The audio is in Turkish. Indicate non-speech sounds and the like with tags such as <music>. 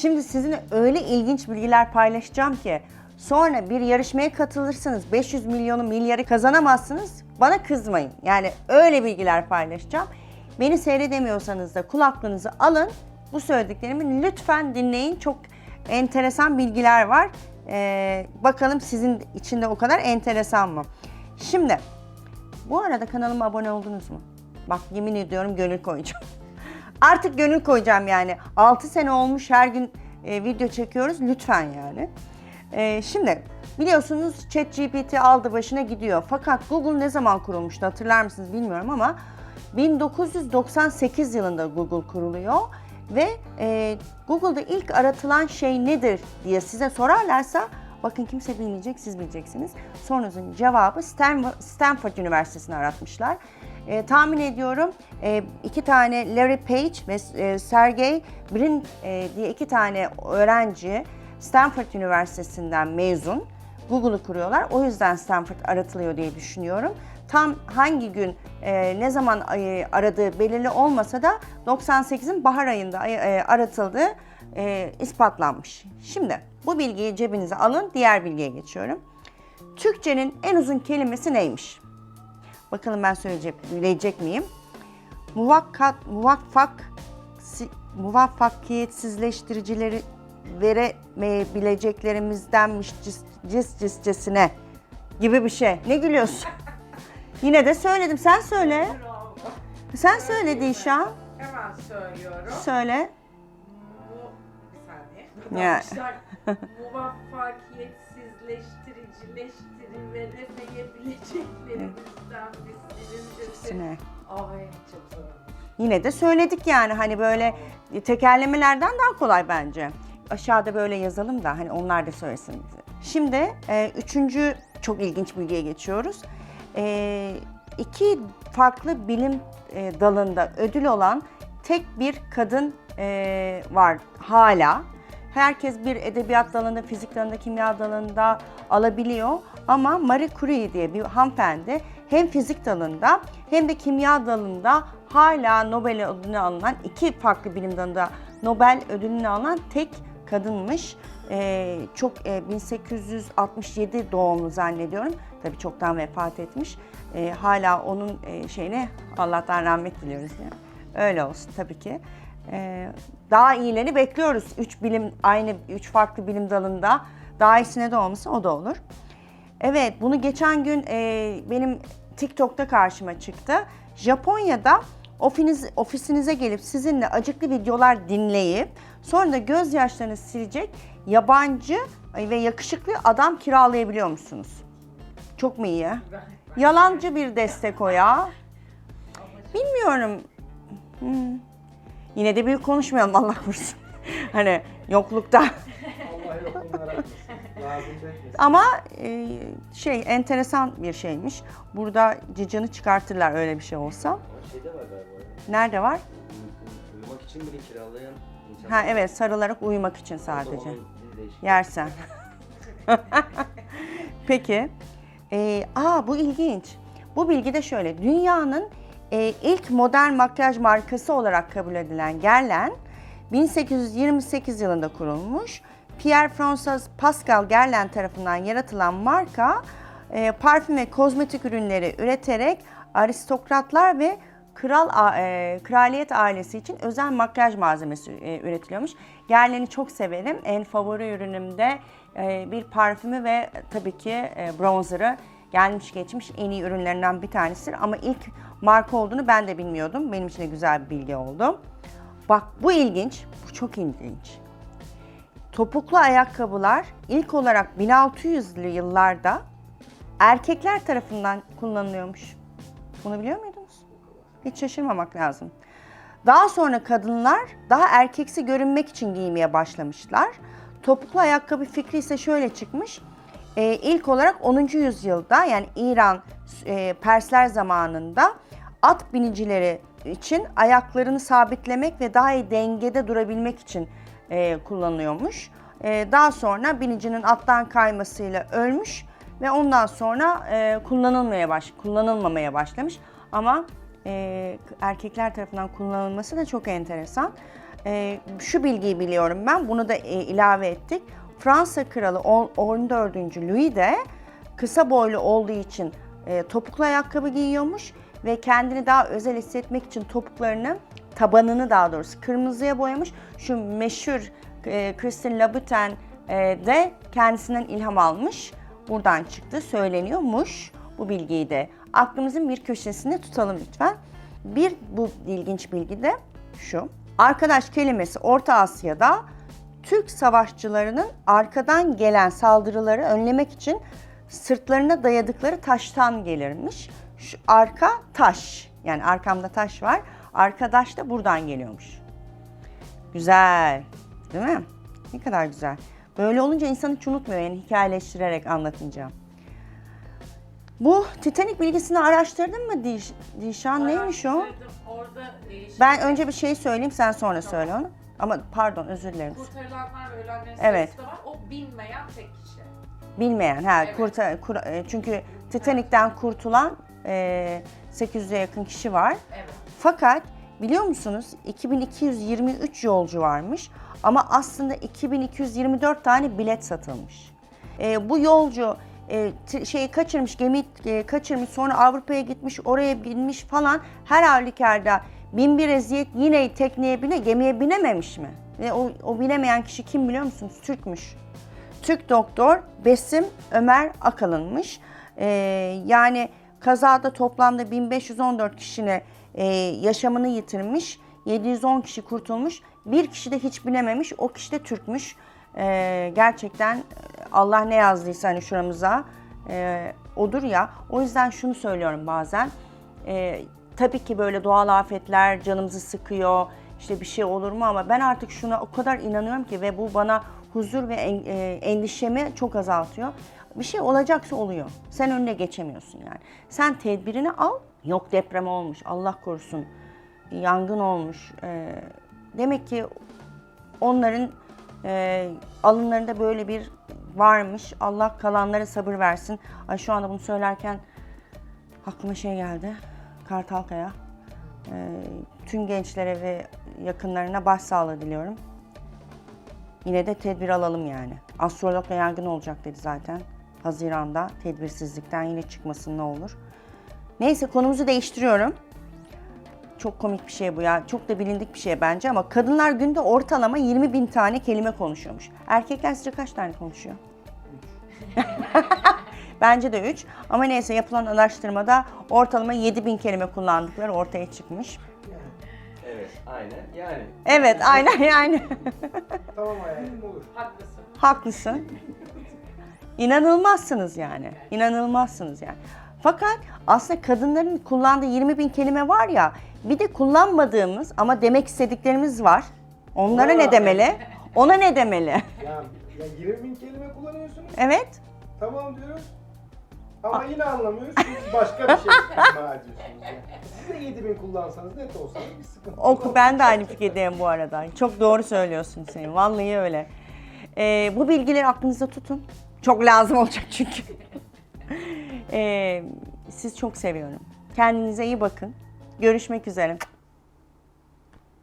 Şimdi sizinle öyle ilginç bilgiler paylaşacağım ki sonra bir yarışmaya katılırsınız 500 milyonu milyarı kazanamazsınız bana kızmayın. Yani öyle bilgiler paylaşacağım. Beni seyredemiyorsanız da kulaklığınızı alın bu söylediklerimi lütfen dinleyin. Çok enteresan bilgiler var. Ee, bakalım sizin için de o kadar enteresan mı? Şimdi bu arada kanalıma abone oldunuz mu? Bak yemin ediyorum gönül koyacağım. <laughs> Artık gönül koyacağım yani. 6 sene olmuş her gün e, video çekiyoruz. Lütfen yani. E, şimdi biliyorsunuz ChatGPT aldı başına gidiyor. Fakat Google ne zaman kurulmuştu hatırlar mısınız bilmiyorum ama 1998 yılında Google kuruluyor ve e, Google'da ilk aratılan şey nedir diye size sorarlarsa bakın kimse bilmeyecek siz bileceksiniz. Sorunuzun cevabı Stanford, Üniversitesi'ni aratmışlar. E, tahmin ediyorum e, iki tane Larry Page ve e, Sergey Brin e, diye iki tane öğrenci Stanford Üniversitesi'nden mezun. Google'u kuruyorlar. O yüzden Stanford aratılıyor diye düşünüyorum. Tam hangi gün, e, ne zaman e, aradığı belirli olmasa da 98'in bahar ayında e, aratıldığı e, ispatlanmış. Şimdi bu bilgiyi cebinize alın, diğer bilgiye geçiyorum. Türkçenin en uzun kelimesi neymiş? Bakalım ben söyleyecek, miyim? Muvakkat, muvaffak, si- muvaffakiyetsizleştiricileri veremeyebileceklerimizdenmiş cis, cis ciscesine gibi bir şey. Ne gülüyorsun? <laughs> Yine de söyledim. Sen söyle. Sen söyle Dişan. Hemen söylüyorum. Söyle. Bu bir saniye. Ya. <laughs> Arkadaşlar muvaffakiyetsizleştiricileştiremeyebileceklerimizden birincisi. Ay çok zor. Yine de söyledik yani hani böyle tekerlemelerden daha kolay bence. Aşağıda böyle yazalım da hani onlar da söylesin bize. Şimdi e, üçüncü çok ilginç bilgiye geçiyoruz. E, iki farklı bilim e, dalında ödül olan tek bir kadın e, var hala. Herkes bir edebiyat dalında, fizik dalında, kimya dalında alabiliyor. Ama Marie Curie diye bir hanımefendi hem fizik dalında hem de kimya dalında hala Nobel ödülünü alınan iki farklı bilim dalında Nobel ödülünü alan tek kadınmış. Ee, çok e, 1867 doğumlu zannediyorum. Tabii çoktan vefat etmiş. Ee, hala onun e, şeyine Allah'tan rahmet diliyoruz. Yani. Öyle olsun tabii ki. Ee, daha iyilerini bekliyoruz. Üç bilim aynı üç farklı bilim dalında daha iyisine de olmasa o da olur. Evet, bunu geçen gün e, benim TikTok'ta karşıma çıktı. Japonya'da ofiniz, ofisinize gelip sizinle acıklı videolar dinleyip sonra da gözyaşlarını silecek yabancı ve yakışıklı adam kiralayabiliyor musunuz? Çok mu iyi? Yalancı bir destek o ya. Bilmiyorum. Hmm. Yine de büyük konuşmayalım Allah korusun. <laughs> hani yoklukta. Allah. Ama e, şey enteresan bir şeymiş. Burada cıcını çıkartırlar öyle bir şey olsa. Ama şeyde var galiba. ya. Nerede var? Uy- Uyumak için bile kiralayan insanlar. Ha evet sarılarak uyumak için sadece. Yersen. <laughs> Peki. Ee, aa bu ilginç. Bu bilgi de şöyle. Dünyanın e, ilk modern makyaj markası olarak kabul edilen Guerlain 1828 yılında kurulmuş. Pierre François Pascal Guerlain tarafından yaratılan marka e, parfüm ve kozmetik ürünleri üreterek aristokratlar ve kral e, kraliyet ailesi için özel makyaj malzemesi e, üretiliyormuş. Guerlain'i çok severim. En favori ürünümde e, bir parfümü ve tabii ki e, bronzer'ı gelmiş geçmiş en iyi ürünlerinden bir tanesidir. Ama ilk marka olduğunu ben de bilmiyordum. Benim için de güzel bir bilgi oldu. Bak bu ilginç, bu çok ilginç. Topuklu ayakkabılar ilk olarak 1600'lü yıllarda erkekler tarafından kullanılıyormuş. Bunu biliyor muydunuz? Hiç şaşırmamak lazım. Daha sonra kadınlar daha erkeksi görünmek için giymeye başlamışlar. Topuklu ayakkabı fikri ise şöyle çıkmış. Ee, ilk olarak 10. yüzyılda yani İran e, Persler zamanında at binicileri için ayaklarını sabitlemek ve daha iyi dengede durabilmek için e, kullanılıyormuş. E, daha sonra binicinin attan kaymasıyla ölmüş ve ondan sonra e, kullanılmaya baş kullanılmamaya başlamış. Ama e, erkekler tarafından kullanılması da çok enteresan. e, şu bilgiyi biliyorum ben, bunu da e, ilave ettik. Fransa Kralı on- 14. Louis de kısa boylu olduğu için e, topuklu ayakkabı giyiyormuş ve kendini daha özel hissetmek için topuklarını, tabanını daha doğrusu kırmızıya boyamış. Şu meşhur e, Christine e, de kendisinden ilham almış. Buradan çıktı, söyleniyormuş. Bu bilgiyi de aklımızın bir köşesinde tutalım lütfen. Bir bu ilginç bilgi de şu. Arkadaş kelimesi Orta Asya'da Türk savaşçılarının arkadan gelen saldırıları önlemek için sırtlarına dayadıkları taştan gelirmiş. Şu arka taş. Yani arkamda taş var. Arkadaş da buradan geliyormuş. Güzel. Değil mi? Ne kadar güzel. Böyle olunca insan hiç unutmuyor yani hikayeleştirerek anlatınca. Bu Titanic bilgisini araştırdın mı Diş, Dişan? Neymiş o? Orada değişik. Ben önce bir şey söyleyeyim sen sonra söyle onu. Ama pardon özür dilerim. Kurtarılanlar ve ölenlerin Evet. sayısı da var. O bilmeyen tek kişi. Bilmeyen, ha, Evet. kurta- kur- e, çünkü Titanic'ten kurtulan e, 800'e yakın kişi var. Evet. Fakat biliyor musunuz 2223 yolcu varmış ama aslında 2224 tane bilet satılmış. E, bu yolcu e, şeyi kaçırmış, gemi e, kaçırmış, sonra Avrupa'ya gitmiş, oraya binmiş falan. Her halükarda bin bir eziyet yine tekneye bine, gemiye binememiş mi? Ve o, o binemeyen kişi kim biliyor musunuz? Türkmüş. Türk doktor Besim Ömer Akalınmış. Ee, yani kazada toplamda 1514 kişinin e, yaşamını yitirmiş. 710 kişi kurtulmuş. Bir kişi de hiç bilememiş. O kişi de Türkmüş. Ee, gerçekten e, Allah ne yazdıysa hani şuramıza e, odur ya. O yüzden şunu söylüyorum bazen. E, tabii ki böyle doğal afetler canımızı sıkıyor. İşte bir şey olur mu ama ben artık şuna o kadar inanıyorum ki ve bu bana huzur ve e, endişemi çok azaltıyor. Bir şey olacaksa oluyor. Sen önüne geçemiyorsun yani. Sen tedbirini al. Yok deprem olmuş. Allah korusun. Yangın olmuş. E, demek ki onların e, alınlarında böyle bir varmış. Allah kalanlara sabır versin. Ay şu anda bunu söylerken aklıma şey geldi. Kartalkaya. E, tüm gençlere ve yakınlarına başsağlığı diliyorum. Yine de tedbir alalım yani. Astrologla yangın olacak dedi zaten. Haziranda tedbirsizlikten yine çıkmasın ne olur. Neyse konumuzu değiştiriyorum. Çok komik bir şey bu ya. Çok da bilindik bir şey bence ama kadınlar günde ortalama 20 bin tane kelime konuşuyormuş. Erkekler sizce kaç tane konuşuyor? <laughs> Bence de 3. Ama neyse yapılan araştırmada ortalama 7 bin kelime kullandıkları ortaya çıkmış. Evet, aynen. Yani. Evet aynen yani. Tamam hayatım olur. Haklısın. Haklısın. <laughs> İnanılmazsınız yani. İnanılmazsınız yani. Fakat aslında kadınların kullandığı 20 bin kelime var ya, bir de kullanmadığımız ama demek istediklerimiz var. Onlara ne demeli? Ona ne demeli? Ya, <laughs> ya 20 bin kelime kullanıyorsunuz. Evet. Tamam diyoruz. Ama yine anlamıyoruz çünkü başka bir şey <laughs> ima ediyorsunuz. Yani. Siz de 7 bin kullansanız net olsa bir sıkıntı Oku ben de aynı fikirdeyim bu arada. Çok doğru söylüyorsun senin. Vallahi öyle. Ee, bu bilgileri aklınızda tutun. Çok lazım olacak çünkü. <laughs> Ee, siz çok seviyorum. Kendinize iyi bakın. Görüşmek üzere.